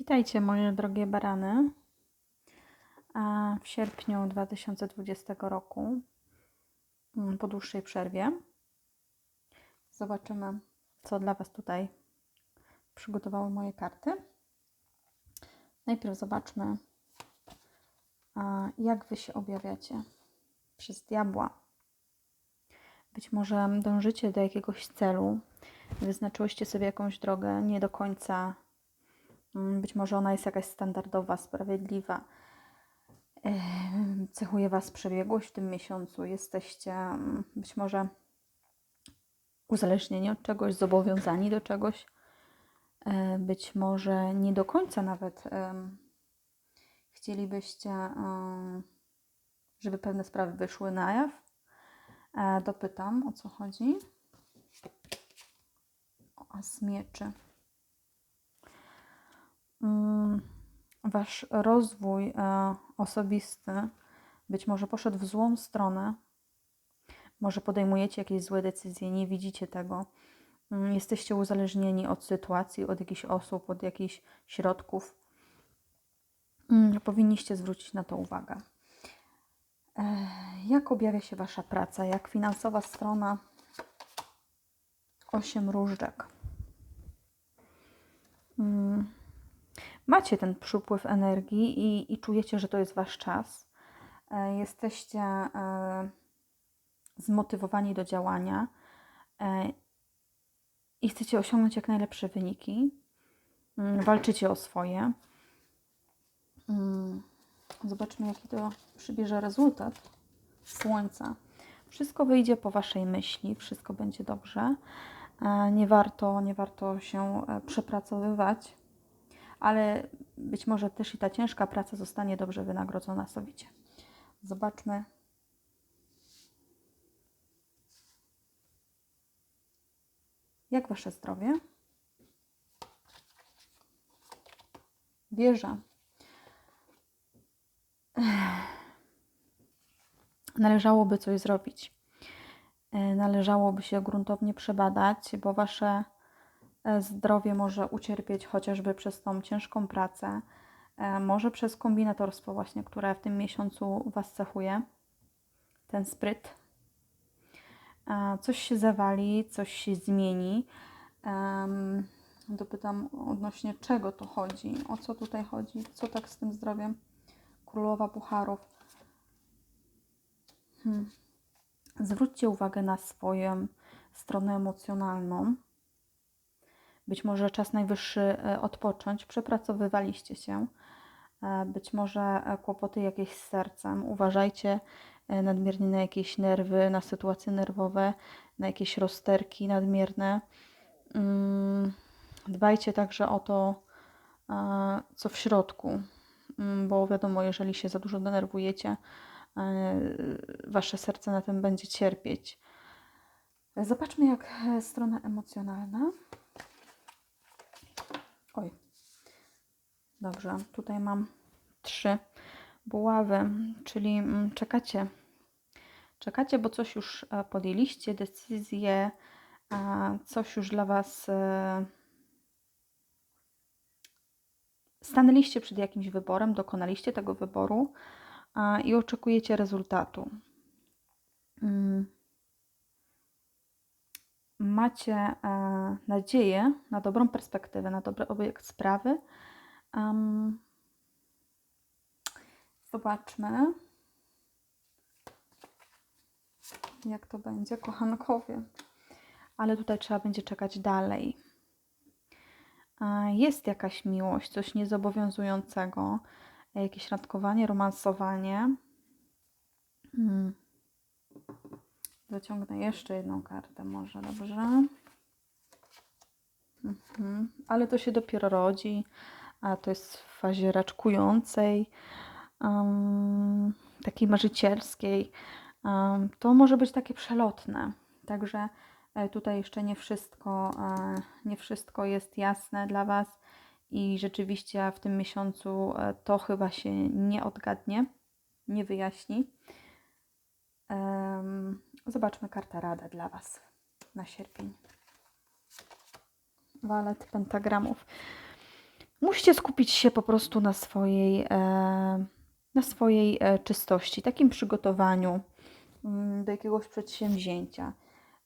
Witajcie moje drogie barany. W sierpniu 2020 roku, mm, po dłuższej przerwie, zobaczymy, co dla Was tutaj przygotowały moje karty. Najpierw zobaczmy, jak Wy się objawiacie przez diabła. Być może dążycie do jakiegoś celu, wyznaczyłyście sobie jakąś drogę, nie do końca Być może ona jest jakaś standardowa, sprawiedliwa. Em, Cechuje Was przebiegłość w tym miesiącu. Jesteście mm, być może uzależnieni od czegoś, zobowiązani do czegoś. E, Być może nie do końca nawet chcielibyście, żeby pewne sprawy wyszły na jaw. E, Dopytam, o co chodzi. O As mieczy. Wasz rozwój e, osobisty być może poszedł w złą stronę. Może podejmujecie jakieś złe decyzje, nie widzicie tego. Mm, Jesteście uzależnieni od sytuacji, od jakichś osób, od jakichś środków. Mm, Powinniście zwrócić na to uwagę. E, Jak objawia się Wasza praca? Jak finansowa strona? Osiem różdżek. Macie ten przypływ energii i, i czujecie, że to jest wasz czas. E, Jesteście e, zmotywowani do działania e, i chcecie osiągnąć jak najlepsze wyniki. Mm, Walczycie o swoje. Mm, Zobaczmy, jaki to przybierze rezultat słońca. Wszystko wyjdzie po waszej myśli, wszystko będzie dobrze. Nie warto, nie warto się przepracowywać ale być może też i ta ciężka praca zostanie dobrze wynagrodzona sowicie. Zobaczmy. Jak wasze zdrowie? Wieża. Należałoby coś zrobić. Należałoby się gruntownie przebadać, bo wasze zdrowie może ucierpieć chociażby przez tą ciężką pracę, e, może przez kombinatorstwo właśnie, które w tym miesiącu Was cechuje, ten spryt. E, Coś się zawali, coś się zmieni. Dopytam odnośnie czego to chodzi, o co tutaj chodzi, co tak z tym zdrowiem. Królowa Pucharów. Hmm. Zwróćcie uwagę na swoją stronę emocjonalną. Być może czas najwyższy e, odpocząć, przepracowywaliście się. E, Być może e, kłopoty jakieś z sercem. Uważajcie nadmiernie na jakieś nerwy, na sytuacje nerwowe, na jakieś rozterki nadmierne. Mm, Dbajcie także o to, co w środku, Mm, bo wiadomo, jeżeli się za dużo denerwujecie, wasze serce na tym będzie cierpieć. Zobaczmy, jak strona emocjonalna. Oj. Dobrze, tutaj mam trzy buławy, czyli mm, czekacie. Czekacie, bo coś już e, podjęliście, decyzję, coś już dla Was. e, Stanęliście przed jakimś wyborem, dokonaliście tego wyboru i oczekujecie rezultatu. Macie e, nadzieję na dobrą perspektywę, na dobry obieg sprawy. Zobaczmy, jak to będzie, kochankowie. Ale tutaj trzeba będzie czekać dalej. E, Jest jakaś miłość, coś niezobowiązującego, jakieś randkowanie, romansowanie. Mm. Wyciągnę jeszcze jedną kartę, może dobrze. Mhm. Ale to się dopiero rodzi, a to jest w fazie raczkującej, em, takiej marzycielskiej. Em, to może być takie przelotne. Także e, tutaj jeszcze nie wszystko, e, nie wszystko jest jasne dla Was i rzeczywiście w tym miesiącu e, to chyba się nie odgadnie, nie wyjaśni. Em, Zobaczmy kartę rada dla Was na sierpień. Walet pentagramów. musicie skupić się po prostu na swojej, e, na swojej e, czystości, takim przygotowaniu mm, do jakiegoś przedsięwzięcia.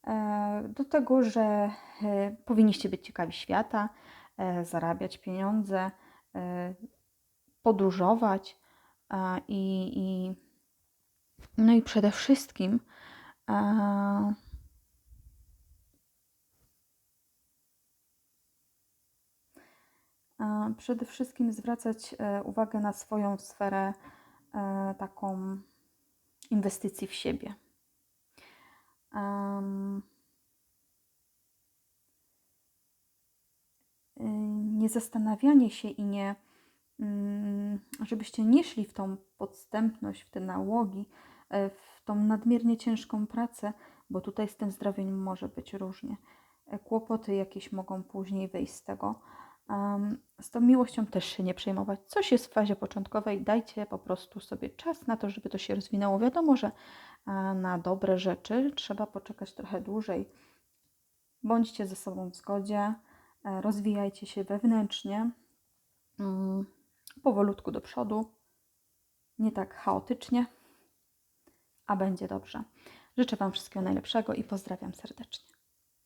E, Do tego, że powinniście być ciekawi świata, zarabiać pieniądze, podróżować i, i no i przede wszystkim e, e, przede wszystkim zwracać e, uwagę na swoją sferę e, taką inwestycji w siebie. Y, nie zastanawianie się i nie, mm, żebyście nie szli w tą podstępność, w te nałogi, w tą nadmiernie ciężką pracę, bo tutaj z tym zdrowiem może być różnie. E, Kłopoty jakieś mogą później wyjść z tego. Em, Z tą miłością też się nie przejmować. Coś jest w fazie początkowej, dajcie po prostu sobie czas na to, żeby to się rozwinęło. Wiadomo, że e, na dobre rzeczy trzeba poczekać trochę dłużej. Bądźcie ze sobą w zgodzie, e, rozwijajcie się wewnętrznie, mm, powolutku do przodu, nie tak chaotycznie, a będzie dobrze. Życzę Wam wszystkiego najlepszego i pozdrawiam serdecznie.